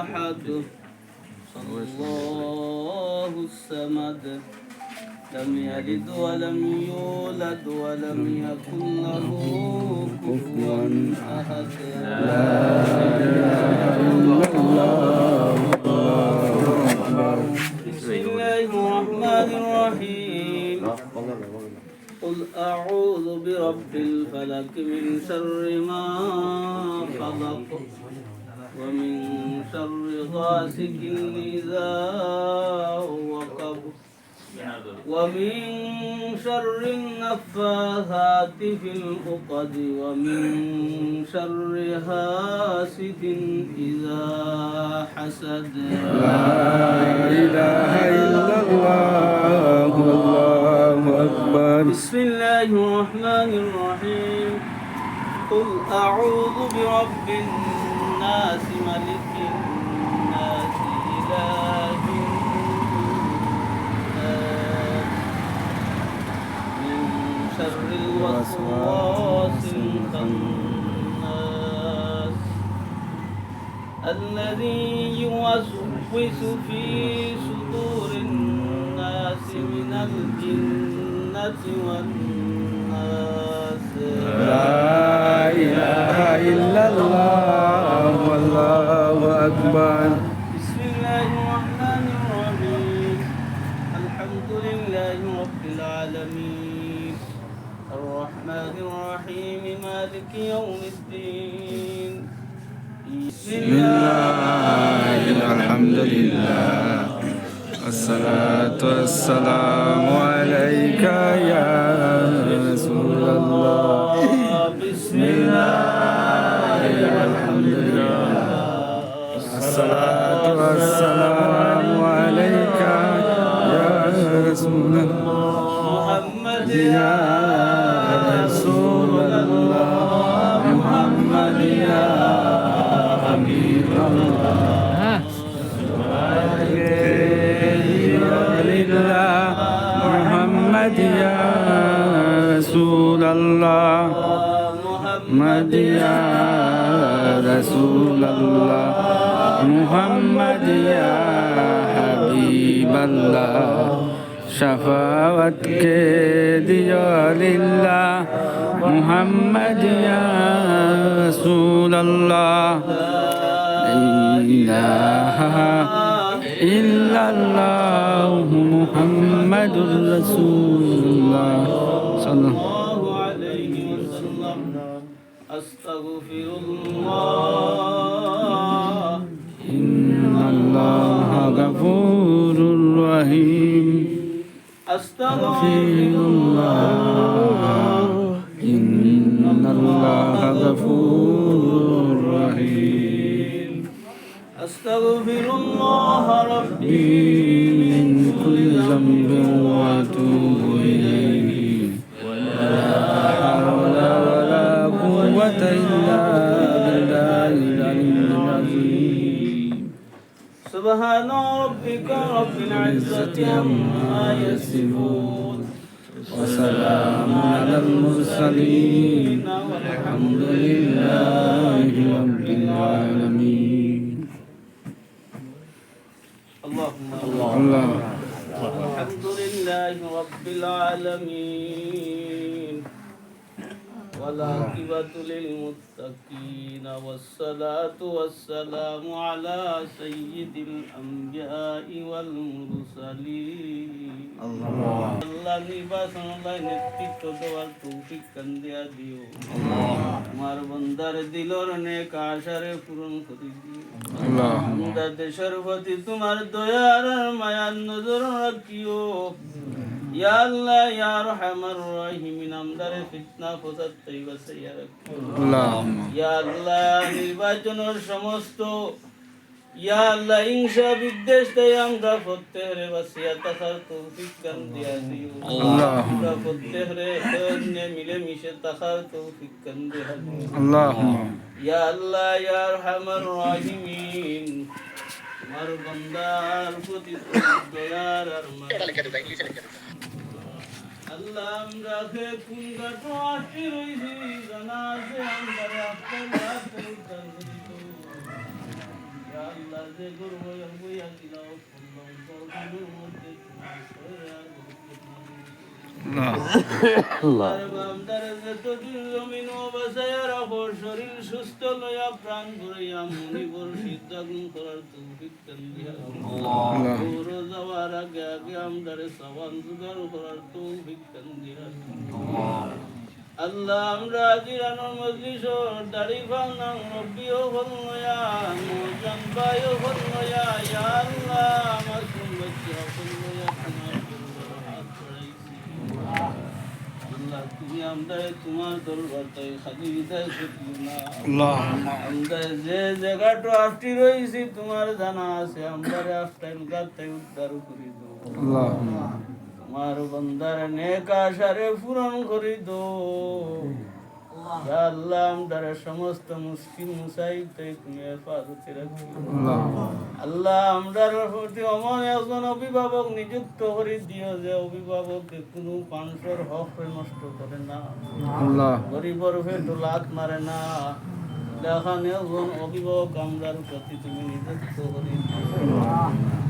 أحد. الله الصمد. لم يلد ولم يولد ولم يكن له كفوا أحد. بسم الله الرحمن الرحيم. قل أعوذ برب الفلك من شر ما خلق. ومن شر غاسق إذا وقب ومن شر النفاثات في العقد ومن شر حاسد إذا حسد. إله إلا الله الله أكبر. بسم الله الرحمن الرحيم. قل أعوذ برب الناس ملك الناس إله الناس. من شر الوسواس الخناس. الذي يوسوس في صدور الناس من الجنة والناس. لا إله إلا الله. والله أكبر. بسم الله الرحمن الرحيم. الحمد لله رب العالمين. الرحمن الرحيم مالك يوم الدين. بسم بسم الله الحمد لله. الصلاة والسلام عليك يا رسول الله. بسم الله. الصلاة والسلام عليك يا رسول الله محمد يا رسول الله محمد يا حبيب الله لله محمد يا رسول الله محمد يا رسول الله محمد یا حبیب اللہ شفاعت کے دیو للہ محمد یا رسول اللہ الہ إلا الله محمد رسول الله صلى الله عليه وسلم أستغفر الله أستغفر الله إن الله غفور رحيم أستغفر الله ربي من كل ذنب وأتوب إليه ولا حول ولا قوة إلا بالله العلي سبحان ربك رب العزة عما يصفون وسلام على المرسلين الحمد لله رب العالمين اللهم الله الحمد لله رب العالمين والعاقبة للمتقين والصلاة والسلام على سيد الأنبياء والمرسلين আল্লাহ নির্বাচন আল্লাহ নেতৃত্ব দেওয়ার তৌফিক কান্দিয়া দিও আমার বন্দার দিলর নেক আশারে পূরণ করে দিও الله আমরা দেশের প্রতি তোমার দয়ার আর মায়ার নজর রাখিও ইয়া আল্লাহ ইয়া রহমান রহিমিন আমদারে ফিতনা ফসাদ থেকে বাঁচাইয়া রাখিও اللهم ইয়া আল্লাহ নির্বাচনের সমস্ত ইয়া আল্লাহ হিংসা বিদ্বেষ থেকে আমরা প্রত্যেকরে বাঁচিয়া থাকার তৌফিক কান দিয়া দিও আমরা প্রত্যেকরে একজনে মিলে মিশে থাকার তৌফিক কান দিয়া দিও اللهم ইয়া আল্লাহ ইয়া রহমান রহিমিন আমার বান্দার প্রতি তোমার দয়ার আর মায়া। আল্লাহ আমরা কে কোন গাটো আটকে রইছি জানা আছে আমরা আপনার উদ্ধার আল্লাহ। মাঝে গর্ব বইয়া দিলাও করলাম গর্বের মধ্যে শরীরে রাখো, সুস্থ লইয়া প্রাণ ভরিয়া মনি বর সিদ্ধাগুন করার তৌফিক দিয়া আল্লাহ আমরা বায়ু হল নয়া ইয়া আল্লাহ আমার সুন্দর হল নয়া তোমার দরবারে হাত বাড়াইছি আল্লাহ তুমি তোমার দরবার তাই শুকিও যে জায়গাটা আফটি রয়েছি তোমার জানা আছে আমদারে আফটাইল গাতে উদ্ধার করি দাও তোমার বন্দার নেক আশারে পূরণ করি দো। ইয়া আল্লাহ। আমদার সমস্ত মুশকিল মুসাইব তাই তুমি হেফাজতে রাখি। আল্লাহ। আমরার প্রতি অমন একজন অভিভাবক নিযুক্ত করে দিও যে অভিভাবককে কোনো পাঁচশোর হক নষ্ট করে না। গরিবর লাত মারে না। দেখান অভিভাবক আমরার প্রতি তুমি নিযুক্ত করে দিও।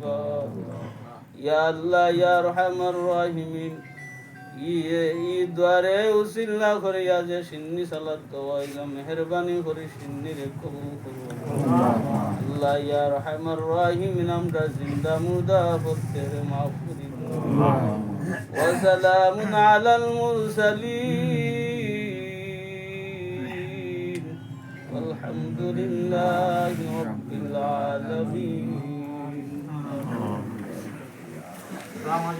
بالعباد يا الله يا أرحم الراحمين ইয়ে ই দ্বারে উসিল্লা করিয়া যে সিন্নি সালাত দওয়াইলা মেহরবানি করে সিন্নি রে কবুল করো আল্লাহ ইয়া রহমান রাহিম আমরা জিন্দা মুর্দা করতে রে মাফ করি وسلام على المرسلين والحمد لله رب Selama.